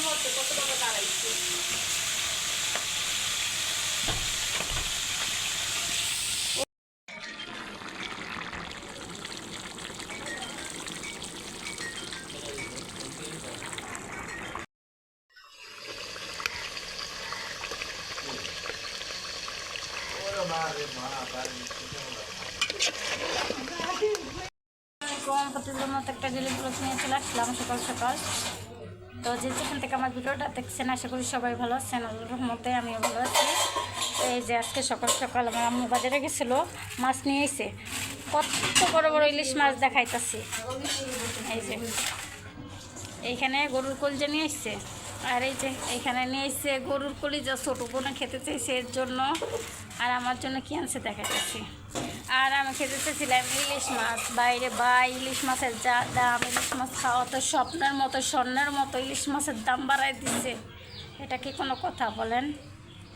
মতো কত টাকা দাঁড়াইছে কম প্রতিদিনের মতো একটা ডেলি ব্লগ নিয়ে চলে আসলাম সকাল সকাল তো যে যেখান থেকে আমার ভিডিওটা দেখছেন, আশা করি সবাই ভালো আছেন, আল্লাহর রহমতে আমিও ভালো আছি। এই যে আজকে সকাল সকাল আমার আম্মু বাজারে গেছিল, মাছ নিয়ে এসে কত বড় বড় ইলিশ মাছ দেখাইতাছি। এই যে, এইখানে গরুর কলজা নিয়ে এসছে আর এই যে, এইখানে নিয়ে এসছে গরুর কলিজা, ছোটো বোনা খেতে চাইছে এর জন্য। আর আমার জন্য কি আনছে দেখাইতেছি। আর আমি খেতে চাইছিলাম ইলিশ মাছ, বাইরে বা ইলিশ মাছের যা দাম, ইলিশ মাছ খাওয়া তো স্বপ্নের মতো, স্বর্ণের মতো, ইলিশ মাছের দাম বাড়াই দিচ্ছে এটা কি কোনো কথা বলেন?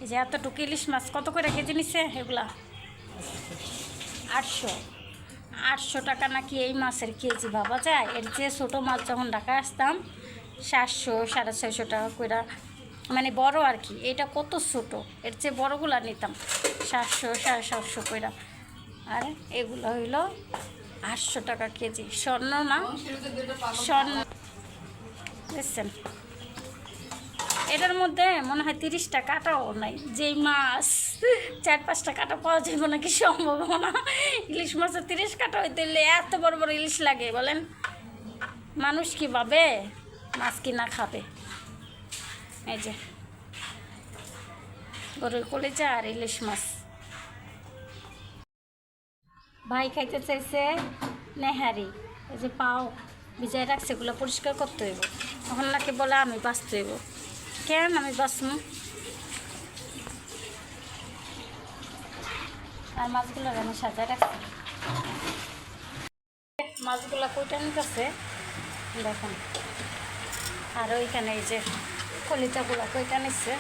এই যে এতটুকু ইলিশ মাছ, কত করে কেজি নিচ্ছে এগুলা? আটশো। আটশো টাকা নাকি এই মাছের কেজি ভাবা যায়। এর চেয়ে ছোটো মাছ যখন ঢাকায় আসতাম, সাতশো, সাড়ে ছয়শো টাকা করে মানে বড় আর কি। এটা কত ছোটো? এর চেয়ে বড়গুলা নিতাম, সাতশো, সাড়ে সাতশো করে আর এগুলো হইল আটশো টাকা কেজি। স্বর্ণ না? স্বর্ণ। বুঝছেন এটার মধ্যে মনে হয় তিরিশটা কাটাও নাই। যেই মাছ, চার পাঁচটা কাটা পাওয়া যাবে নাকি সম্ভব না? ইলিশ মাছের তিরিশ কাটা হইতে এত বড় বড় ইলিশ লাগে, বলেন। মানুষ কি ভাবে? মাছ কিনা খাবে? এই যে, গরুর কলেজা আর ইলিশ মাছ। ভাই খাইতে চাইছে নেহারি। এই যে পাও ভিজাই রাখছে, এগুলো পরিষ্কার করতে হইব। তখন নাকি বলে, আমি বাঁচতে হইব। কেন আমি বাঁচমু আর মাছগুলো আমি সাজায় রাখছি। মাছগুলো কইটা নিতেছে। দেখুন। আর ওইখানে এই যে কলিজাগুলো কইটা নিচ্ছে।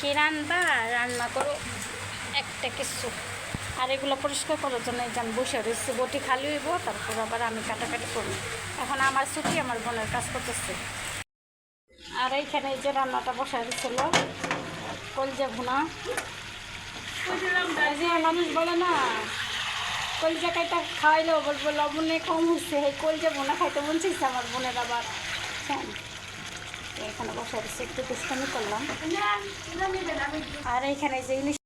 কি রান্না? রান্না করো। একটা কিছু। আর এগুলো পরিষ্কার করার জন্য এই বসে রয়েছি। বটি খালি হইব, তারপর আবার আমি কাটাকাটি করব। এখন আমার ছুটি, আমার বোনের কাজ করতেছে। আর এইখানে যে রান্নাটা বসা দিচ্ছিল কলজা ভুনা। মানুষ বলে না, কলজা কাইটা খাওয়াইলেও বলব, লবণে কম হচ্ছে এই কলজা ভুনা খাইতে চাইছে আমার বোনের আবার। হ্যাঁ এখানে বসা দিচ্ছে একটু করলাম। আর এইখানে যে ইলিশ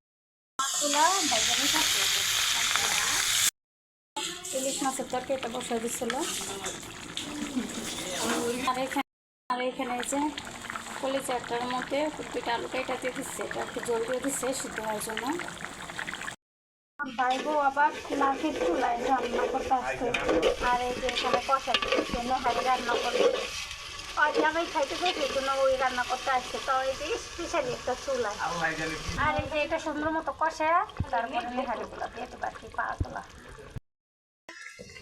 ভাইজানি থাকে ইলিশ মাছের তরকারিটা বসে দিছিল আর এখানে আর এখানে যে কলিচাটার মধ্যে কুপিটা আলু কেটে দিয়ে দিচ্ছে এটা একটু জল দিয়ে দিচ্ছে সিদ্ধ হওয়ার জন্য ভাইবো আবার মাছের চুলায় রান্না করতে আর এই যে এখানে কষা রান্না করবে আর জামাই খাইতে জন্য ওই রান্না করতে আসছে। তো এই যে স্পেশালি একটা চুলায় আর এই যে এটা সুন্দর মতো কষে তারপরে নেহারিগুলো দিয়ে দেবো আর কি পাড়াগুলা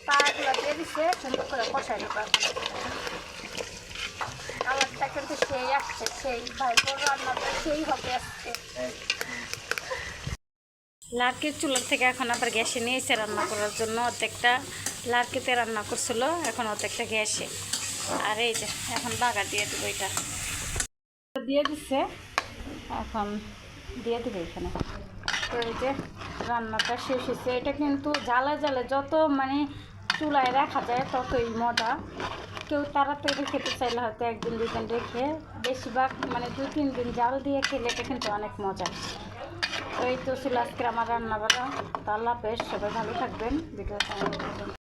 পাড়াগুলো দিয়ে দিচ্ছে সুন্দর করে কষাই দেবো কালারটা কিন্তু সেই আসছে সেই ভাই রান্নাটা সেই হবে আসছে লার্কির চুলার থেকে এখন আবার গ্যাসে নিয়েছে রান্না করার জন্য অর্ধেকটা লার্কিতে রান্না করছিল এখন অর্ধেকটা গ্যাসে। আর এই যে, এখন বাগা দিয়ে দেবো এটা। দিয়ে দিচ্ছে এখন দিয়ে দেবে এখানে। তো এই যে রান্নাটা শেষ হয়েছে। এটা কিন্তু জ্বালা জ্বালে যত মানে চুলায় রাখা যায় ততই মজা। কেউ তাড়াতাড়ি খেতে চাইলে হয়তো একদিন, দুই দিন রেখে বেশিরভাগ মানে দু, তিন দিন জাল দিয়ে খেলে এটা কিন্তু অনেক মজা। তো এই তো ছিল আজকে আমার রান্না বাড়া তো আল্লাহ হাফেজ, সবাই ভালো থাকবেন।